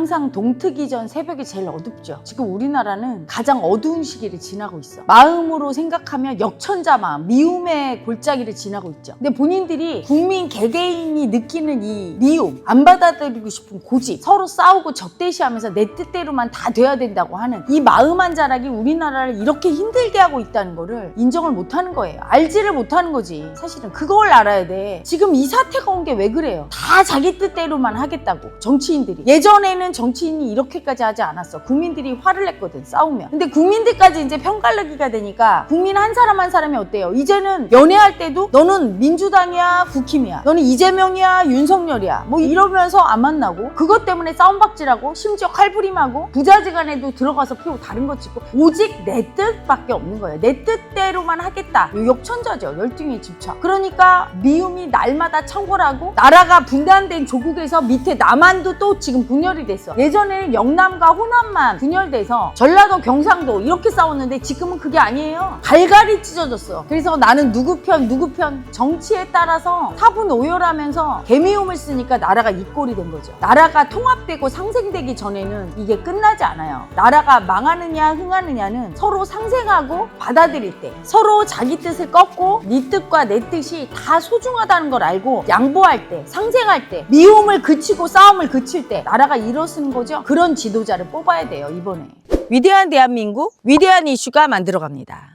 항상 동트기 전 새벽이 제일 어둡죠. 지금 우리나라는 가장 어두운 시기를 지나고 있어. 마음으로 생각하면 역천자 마음, 미움의 골짜기를 지나고 있죠. 근데 본인들이 국민 개개인이 느끼는 이 미움, 안 받아들이고 싶은 고집, 서로 싸우고 적대시하면서 내 뜻대로만 다 돼야 된다고 하는 이 마음 한 자락이 우리나라를 이렇게 힘들게 하고 있다는 거를 인정을 못 하는 거예요. 알지를 못하는 거지. 사실은 그걸 알아야 돼. 지금 이 사태가 온 게 왜 그래요? 다 자기 뜻대로만 하겠다고 정치인들이 예전에는 정치인이 이렇게까지 하지 않았어. 국민들이 화를 냈거든 싸우면. 근데 국민들까지 이제 편갈르기가 되니까 국민 한 사람 한 사람이 어때요? 이제는 연애할 때도 너는 민주당이야 국힘이야. 너는 이재명이야 윤석열이야. 뭐 이러면서 안 만나고 그것 때문에 싸움박질하고 심지어 칼부림하고 부자지간에도 들어가서 피고 다른 거 찍고 오직 내 뜻밖에 없는 거예요. 내 뜻대로만 하겠다. 요 역천자죠. 열등의 집착. 그러니까 미움이 날마다 청벌하고 나라가 분단된 조국에서 밑에 남한도 또 지금 분열이 됐어. 예전에는 영남과 호남만 분열돼서 전라도 경상도 이렇게 싸웠는데 지금은 그게 아니에요. 갈갈이 찢어졌어. 그래서 나는 누구 편 누구 편 정치에 따라서 사분 오열하면서 개미움을 쓰니까 나라가 이 꼴이 된 거죠. 나라가 통합되고 상생되기 전에는 이게 끝나지 않아요. 나라가 망하느냐 흥하느냐는 서로 상생하고 받아들일 때 서로 자기 뜻을 꺾고 네 뜻과 내 뜻이 다 소중하다는 걸 알고 양보할 때 상생할 때 미움을 그치고 싸움을 그칠 때 나라가 일어 서는 거죠. 그런 지도자를 뽑아야 돼요 이번에. 위대한 대한민국 위대한 이슈가 만들어갑니다.